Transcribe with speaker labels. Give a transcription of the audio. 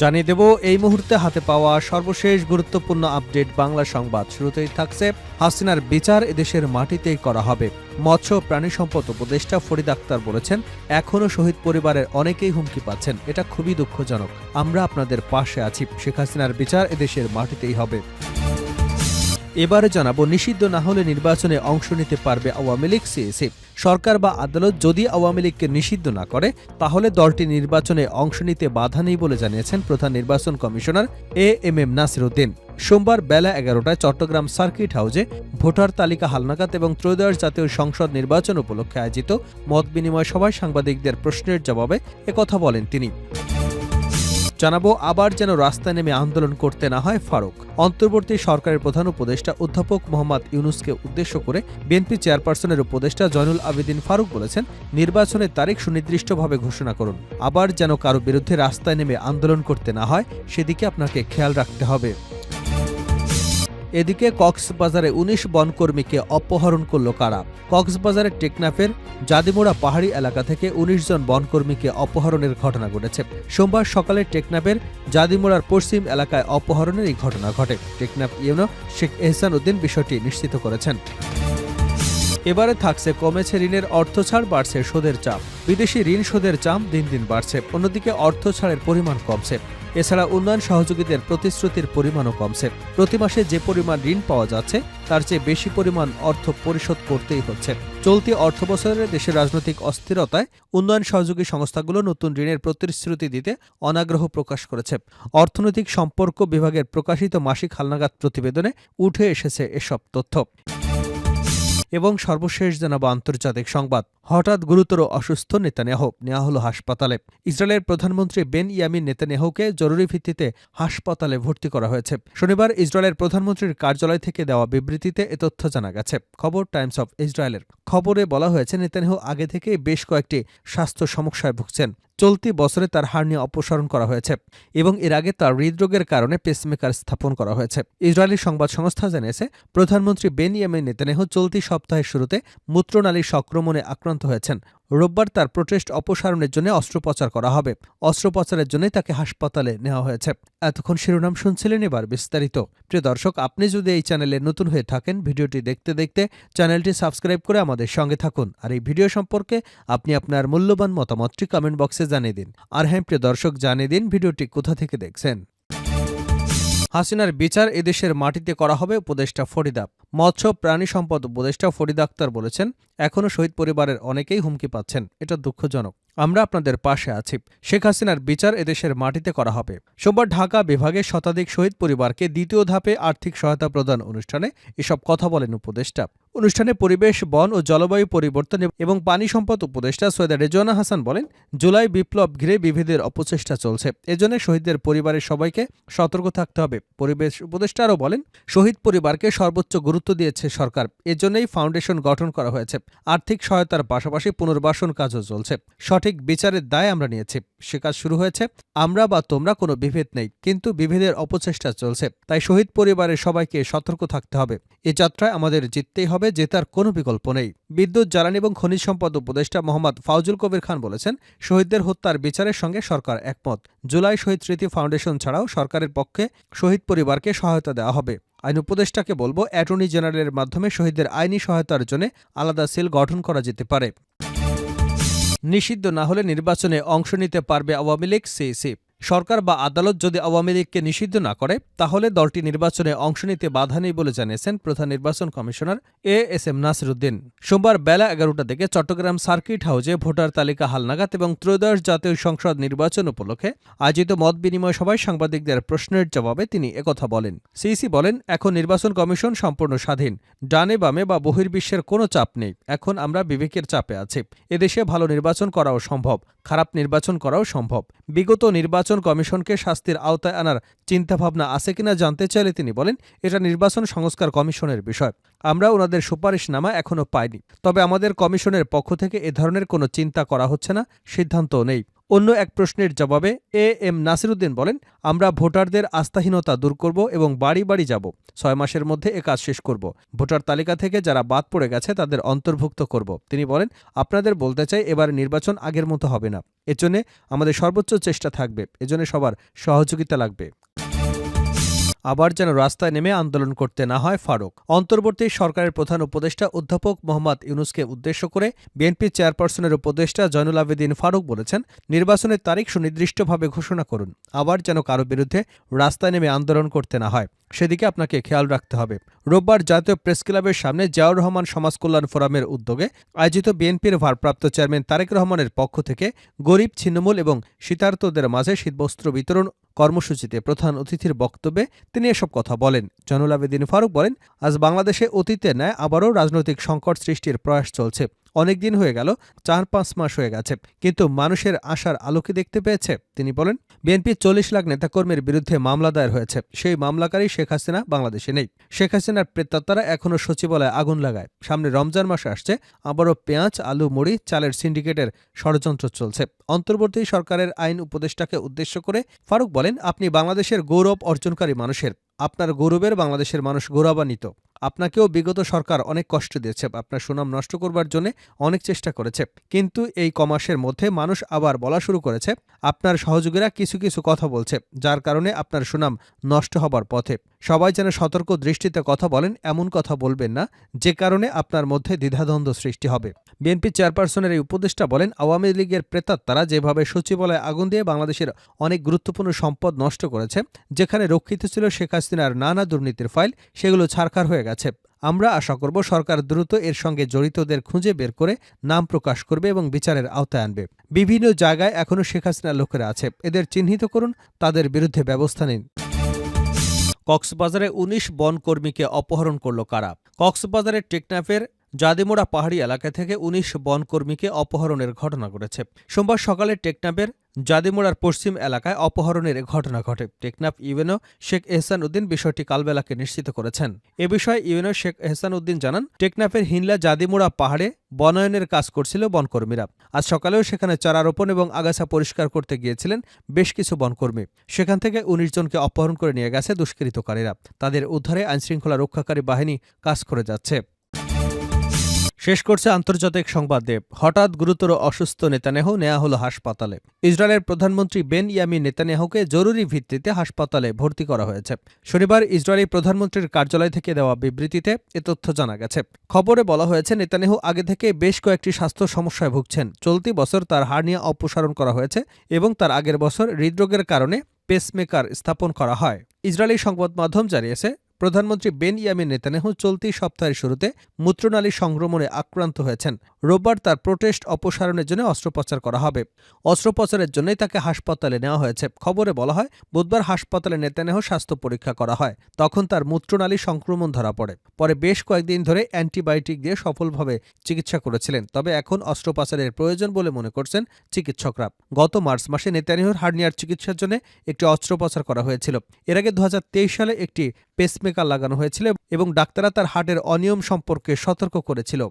Speaker 1: জানিয়ে দেব, এই মুহূর্তে হাতে পাওয়া সর্বশেষ গুরুত্বপূর্ণ আপডেট বাংলা সংবাদ। শুরুতেই থাকছে হাসিনার বিচার এদেশের মাটিতেই করা হবে। মৎস্য প্রাণী সম্পদ উপদেষ্টা ফরিদ আক্তার বলেছেন এখনও শহীদ পরিবারের অনেকেই হুমকি পাচ্ছেন। এটা খুবই দুঃখজনক। আমরা আপনাদের পাশে আছি। শেখ হাসিনার বিচার এদেশের মাটিতেই হবে। এবারে জানাব, নিষিদ্ধ না হলে নির্বাচনে অংশ নিতে পারবে আওয়ামী লীগ সিএসি সরকার বা আদালত যদি আওয়ামী লীগকে নিষিদ্ধ না করে, তাহলে দলটি নির্বাচনে অংশ নিতে বাধা নেই বলে জানিয়েছেন প্রধান নির্বাচন commissioner A M M Nasir Uddin. সোমবার বেলা এগারোটায় চট্টগ্রাম সার্কিট হাউসে ভোটার তালিকা হালনাগাদ এবং ত্রয়োদশ জাতীয় সংসদ নির্বাচন উপলক্ষে আয়োজিত মত বিনিময় সভায় সাংবাদিকদের প্রশ্নের জবাবে একথা বলেন তিনি। জানাব, আবার যেন রাস্তায় নেমে আন্দোলন করতে না হয় ফারুক। অন্তর্বর্তী সরকারের প্রধান উপদেষ্টা অধ্যাপক মোহাম্মদ ইউনুসকে উদ্দেশ্য করে বিএনপি চেয়ারপারসনের উপদেষ্টা জয়নুল আবেদিন ফারুক বলেছেন, নির্বাচনের তারিখ সুনির্দিষ্টভাবে ঘোষণা করুন। আবার যেন কারও বিরুদ্ধে রাস্তায় নেমে আন্দোলন করতে না হয়, সেদিকে আপনাকে খেয়াল রাখতে হবে। এদিকে কক্সবাজারে উনিশ বনকর্মীকে অপহরণ করল কারা? কক্সবাজারের টেকনাফের জাদিমোড়া পাহাড়ি এলাকা থেকে উনিশ জন বনকর্মীকে অপহরণের ঘটনা ঘটেছে। সোমবার সকালে টেকনাফের জাদিমোড়ার পশ্চিম এলাকায় অপহরণের এই ঘটনা ঘটে। টেকনাফ ইউনো শেখ এহসান উদ্দিন বিষয়টি নিশ্চিত করেছেন। এবারে থাকছে, কমেছে ঋণের অর্থ ছাড় বাড়ছে সুদের চাপ। বিদেশি ঋণ সুদের চাপ দিন দিন বাড়ছে। অন্যদিকে অর্থ ছাড়ের পরিমাণ কমছে। এছাড়া উন্নয়ন সহযোগীদের প্রতিশ্রুতির পরিমাণও কমছে। প্রতি মাসে যে পরিমাণ ঋণ পাওয়া যাচ্ছে, তার চেয়ে বেশি পরিমাণ অর্থ পরিশোধ করতেই হচ্ছে। চলতি অর্থবছরে দেশের রাজনৈতিক অস্থিরতায় উন্নয়ন সহযোগী সংস্থাগুলো নতুন ঋণের প্রতিশ্রুতি দিতে অনাগ্রহ প্রকাশ করেছে। অর্থনৈতিক সম্পর্ক বিভাগের প্রকাশিত মাসিক হালনাগাদ প্রতিবেদনে উঠে এসেছে এসব তথ্য। এবং সর্বশেষ জানাব আন্তর্জাতিক সংবাদ। হঠাৎ গুরুতর অসুস্থ নেতানিয়াহ নেওয়া হলো হাসপাতালে। ইসরায়েলের প্রধানমন্ত্রী বেন ইয়ামিন নেতানিয়াহুকে জরুরি ভিত্তিতে হাসপাতালে ভর্তি করা হয়েছে। শনিবার ইসরায়েলের প্রধানমন্ত্রীর কার্যালয় থেকে দেওয়া বিবৃতিতে এ তথ্য জানা গেছে। খবর টাইমস অফ ইসরায়েলের। খবরে বলা হয়েছে, নেতানিয়াহু আগে থেকেই বেশ কয়েকটি স্বাস্থ্য সমস্যায় ভুগছেন। চলতি বছরে তার হার্নিয়া অপসারণ করা হয়েছে এবং এর আগে তার হৃদরোগের কারণে পেসমেকার স্থাপন করা হয়েছে। ইসরায়েলি সংবাদ সংস্থা জানিয়েছে, প্রধানমন্ত্রী বেনিয়ামিন নেতানেহ চলতি সপ্তাহের শুরুতে মূত্রনালী সংক্রমণে আক্রান্ত হয়েছেন। রোববার তার প্রোটেস্ট অপসারণের জন্য অস্ত্রোপচার করা হবে। অস্ত্রোপচারের জন্যই তাকে হাসপাতালে নেওয়া হয়েছে। এতক্ষণ শিরোনাম শুনছিলেন এবার বিস্তারিত। প্রিয় দর্শক, আপনি যদি এই চ্যানেলে নতুন হয়ে থাকেন, ভিডিওটি দেখতে দেখতে চ্যানেলটি সাবস্ক্রাইব করে আমাদের সঙ্গে থাকুন। আর এই ভিডিও সম্পর্কে আপনি আপনার মূল্যবান মতামতটি কমেন্ট বক্সে জানিয়ে দিন। আর হ্যাঁ প্রিয় দর্শক, জানিয়ে দিন ভিডিওটি কোথা থেকে দেখছেন। হাসিনার বিচার এদেশের মাটিতে করা হবে উপদেষ্টা ফরিদা। মৎস্য প্রাণী সম্পদ উপদেষ্টা ফরিদা আক্তার বলেছেন এখনও শহীদ পরিবারের অনেকেই হুমকি পাচ্ছেন, এটা দুঃখজনক। আমরা আপনাদের পাশে আছি। শেখ হাসিনার বিচার এদেশের মাটিতে করা হবে। সোমবার ঢাকা বিভাগে শতাধিক শহীদ পরিবারকে দ্বিতীয় ধাপে আর্থিক সহায়তা প্রদান অনুষ্ঠানে এসব কথা বলেন উপদেষ্টা। অনুষ্ঠানে পরিবেশ, বন ও জলবায়ু পরিবর্তন এবং পানি সম্পদ উপদেষ্টা সৈয়দা রেজওয়ানা হাসান বলেন, জুলাই বিপ্লব ঘিরে বিভেদের অপচেষ্টা চলছে। এজন্য শহীদদের পরিবারের সবাইকে সতর্ক থাকতে হবে। পরিবেশ উপদেষ্টা আরও বলেন, শহীদ পরিবারকে সর্বোচ্চ গুরুত্ব দিয়েছে সরকার। এজন্যই ফাউন্ডেশন গঠন করা হয়েছে। আর্থিক সহায়তার পাশাপাশি পুনর্বাসন কাজও চলছে। সঠিক বিচারের দায় আমরা নিয়েছি। সে কাজ শুরু হয়েছে। আমরা বা তোমরা কোনো বিভেদ নেই। কিন্তু বিভেদের অপচেষ্টা চলছে। তাই শহীদ পরিবারের সবাইকে সতর্ক থাকতে হবে। এ যাত্রায় আমাদের জিততেই হবে। জেতার কোনো বিকল্প নেই। বিদ্যুৎ, জ্বালানি এবং খনিজ সম্পদ উপদেষ্টা মোহাম্মদ ফাউজুল কবির খান বলেছেন, শহীদদের হত্যার বিচারের সঙ্গে সরকার একমত। জুলাই শহীদ স্মৃতি ফাউন্ডেশন ছাড়াও সরকারের পক্ষে শহীদ পরিবারকে সহায়তা দেওয়া হবে। আইন উপদেষ্টাকে বলব, অ্যাটর্নি জেনারেলের মাধ্যমে শহীদদের আইনি সহায়তার জন্য আলাদা সেল গঠন করা যেতে পারে। নিষিদ্ধ না হলে নির্বাচনে অংশ নিতে পারবে আওয়ামী লীগ সিইসি সরকার বা আদালত যদি আওয়ামী লীগকে নিষিদ্ধ না করে, তাহলে দলটি নির্বাচনে অংশ নিতে বাধা নেই বলে জানিয়েছেন প্রধান নির্বাচন commissioner A S M Nasiruddin. সোমবার বেলা এগারোটা থেকে চট্টগ্রাম সার্কিট হাউসে ভোটার তালিকা হালনাগাদ এবং ত্রয়োদশ জাতীয় সংসদ নির্বাচন উপলক্ষে আয়োজিত মত বিনিময় সভায় সাংবাদিকদের প্রশ্নের জবাবে তিনি একথা বলেন। সিইসি বলেন, এখন নির্বাচন কমিশন সম্পূর্ণ স্বাধীন। ডানে বামে বা বহির্বিশ্বের কোনো চাপ নেই। এখন আমরা বিবেকের চাপে আছি। এদেশে ভালো নির্বাচন করাও সম্ভব, খারাপ নির্বাচন করাও সম্ভব। বিগত নির্বাচন নির্বাচন কমিশনকে শাস্তির আওতায় আনার চিন্তাভাবনা আছে কিনা জানতে চাইলে তিনি বলেন, এটা নির্বাচন সংস্কার কমিশনের বিষয়। আমরা ওনাদের সুপারিশনামা এখনও পাইনি। তবে আমাদের কমিশনের পক্ষ থেকে এ ধরনের কোনো চিন্তা করা হচ্ছে না সিদ্ধান্ত নেই। অন্য এক প্রশ্নের জবাবে এ এম নাসিরুদ্দিন বলেন, আমরা ভোটারদের আস্থাহীনতা দূর করব এবং বাড়ি বাড়ি যাব, ছয় মাসের মধ্যে এ কাজ শেষ করব। ভোটার তালিকা থেকে যারা বাদ পড়ে গেছে তাদের অন্তর্ভুক্ত করব। তিনি বলেন, আপনাদের বলতে চাই এবার নির্বাচন আগের মতো হবে না। এজন্যে আমাদের সর্বোচ্চ চেষ্টা থাকবে। এজন্য সবার সহযোগিতা লাগবে। আবার যেন রাস্তায় নেমে আন্দোলন করতে না হয় ফারুক। অন্তর্বর্তী সরকারের প্রধান উপদেষ্টা অধ্যাপক মোহাম্মদ ইউনুসকে উদ্দেশ্য করে বিএনপি চেয়ারপারসনের উপদেষ্টা জয়নুল আবেদিন ফারুক বলেছেন, নির্বাচনের তারিখ সুনির্দিষ্টভাবে ঘোষণা করুন, আবার যেন কারও বিরুদ্ধে রাস্তায় নেমে আন্দোলন করতে না হয়। সেদিকে আপনাকে খেয়াল রাখতে হবে। রোববার জাতীয় প্রেস ক্লাবের সামনে জিয়াউর রহমান সমাজ কল্যাণ ফোরামের উদ্যোগে আয়োজিত বিএনপির ভারপ্রাপ্ত চেয়ারম্যান তারেক রহমানের পক্ষ থেকে গরিব, ছিন্নমূল এবং শীতার্তদের মাঝে শীতবস্ত্র বিতরণ কর্মসূচিতে প্রধান অতিথির বক্তব্যে তিনি এসব কথা বলেন। জনুল আবেদিন ফারুক বলেন, আজ বাংলাদেশে অতীতের ন্যায় আবারও রাজনৈতিক সংকট সৃষ্টির প্রয়াস চলছে। অনেকদিন হয়ে গেল, চার পাঁচ মাস হয়ে গেছে, কিন্তু মানুষের আশার আলোকে দেখতে পেয়েছে? তিনি বলেন, বিএনপি চল্লিশ লাখ নেতাকর্মীর বিরুদ্ধে মামলা দায়ের হয়েছে, সেই মামলাকারী শেখ হাসিনা বাংলাদেশে নেই। শেখ হাসিনার প্রেতাত্মারা এখনও সচিবালয়ে আগুন লাগায়। সামনে রমজান মাসে আসছে, আবারও পেঁয়াজ, আলু, মুড়ি, চালের সিন্ডিকেটের ষড়যন্ত্র চলছে। অন্তর্বর্তী সরকারের আইন উপদেষ্টাকে উদ্দেশ্য করে ফারুক বলেন, আপনি বাংলাদেশের গৌরব অর্জনকারী মানুষের, আপনার গৌরবের বাংলাদেশের মানুষ গৌরবান্বিত। আপনাকেও বিগত সরকার অনেক কষ্ট দিয়েছে, আপনার সুনাম নষ্ট করবার জন্য অনেক চেষ্টা করেছে। কিন্তু এই কমাসের মধ্যে মানুষ আবার বলা শুরু করেছে, আপনার সহযোগীরা কিছু কিছু কথা বলছে, যার কারণে আপনার সুনাম নষ্ট হবার পথে। সবাই যেন সতর্ক দৃষ্টিতে কথা বলেন, এমন কথা বলবেন না, যে কারণে আপনার মধ্যে দ্বিধাদ্বন্দ্ব সৃষ্টি হবে। বিএনপি চেয়ারপারসনের এই উপদেষ্টা বলেন, আওয়ামী লীগের প্রেতাত্মারা যেভাবে সচিবালয়ে আগুন দিয়ে বাংলাদেশের অনেক গুরুত্বপূর্ণ সম্পদ নষ্ট করেছে, যেখানে রক্ষিত ছিল শেখ হাসিনার নানা দুর্নীতির ফাইল, সেগুলো ছারখার হয়ে গেছে। আমরা আশা করব সরকার দ্রুত এর সঙ্গে জড়িতদের খুঁজে বের করে নাম প্রকাশ করবে এবং বিচারের আওতায় আনবে। বিভিন্ন জায়গায় এখনও শেখ হাসিনার লোকেরা আছে। এদের চিহ্নিত করুন, তাদের বিরুদ্ধে ব্যবস্থা নিন। কক্সবাজারে ১৯ বনকর্মীকে অপহরণ করল কারা? কক্সবাজারের টেকনাফের জাদিমোড়া পাহাড়ি এলাকা থেকে ১৯ বনকর্মীকে অপহরণের ঘটনা ঘটেছে। সোমবার সকালে টেকনাফের জাদিমোড়ার পশ্চিম এলাকায় অপহরণের ঘটনা ঘটে। টেকনাফ ইউএনও শেখ এহসান উদ্দিন বিষয়টি কালবেলাকে নিশ্চিত করেছেন। এ বিষয়ে ইউএনও শেখ এহসান উদ্দিন জানান, টেকনাফের হিনলা জাদিমোড়া পাহাড়ে বনায়নের কাজ করছিল বনকর্মীরা। আজ সকালেও সেখানে চারা রোপণ এবং আগাছা পরিষ্কার করতে গিয়েছিলেন বেশ কিছু বনকর্মী। সেখান থেকে উনিশ জনকে অপহরণ করে নিয়ে গেছে দুষ্কৃতকারীরা। তাদের উদ্ধারে আইনশৃঙ্খলা রক্ষাকারী বাহিনী কাজ করে যাচ্ছে। শেষ করছে আন্তর্জাতিক সংবাদ দেব। হঠাৎ গুরুতর অসুস্থ নেতানেহ নেওয়া হলো হাসপাতালে। ইসরায়েলের প্রধানমন্ত্রী বেন ইয়ামি নেতানেহকে জরুরি ভিত্তিতে হাসপাতালে ভর্তি করা হয়েছে। শনিবার ইসরায়েলি প্রধানমন্ত্রীর কার্যালয় থেকে দেওয়া বিবৃতিতে এ তথ্য জানা গেছে। খবরে বলা হয়েছে নেতানিয়াহু আগে থেকে বেশ কয়েকটি স্বাস্থ্য সমস্যায় ভুগছেন। চলতি বছর তার হার্নিয়া অপসারণ করা হয়েছে এবং তার আগের বছর হৃদরোগের কারণে পেসমেকার স্থাপন করা হয়। ইসরায়েলি সংবাদ মাধ্যম জানিয়েছে প্রধানমন্ত্রী বেন ইয়ামিন নেতানেহু চলতি সপ্তাহের শুরুতে মূত্রনালী সংক্রমণে আক্রান্ত হয়েছেন। রোববার তার প্রোটেস্ট অপসারণের জন্য অস্ত্রোপচার করা হবে। অস্ত্রোপচারের জন্যই তাকে হাসপাতালে নেওয়া হয়েছে। খবরে বলা হয়, বুধবার হাসপাতালে নেতানেহ স্বাস্থ্য পরীক্ষা করা হয়। তখন তার মূত্রনালী সংক্রমণ ধরা পড়ে। পরে বেশ কয়েকদিন ধরে অ্যান্টিবায়োটিক দিয়ে সফলভাবে চিকিৎসা করেছিলেন। তবে এখন অস্ত্রোপচারের প্রয়োজন বলে মনে করছেন চিকিৎসকরা। গত মার্চ মাসে নেতানিহুর হার্নিয়ার চিকিৎসার জন্য একটি অস্ত্রোপচার করা হয়েছিল। এর আগে দু হাজার তেইশ সালে একটি পেসমেকার লাগানো হয়েছিল এবং ডাক্তাররা তার হার্টের অনিয়ম সম্পর্কে সতর্ক করেছিল।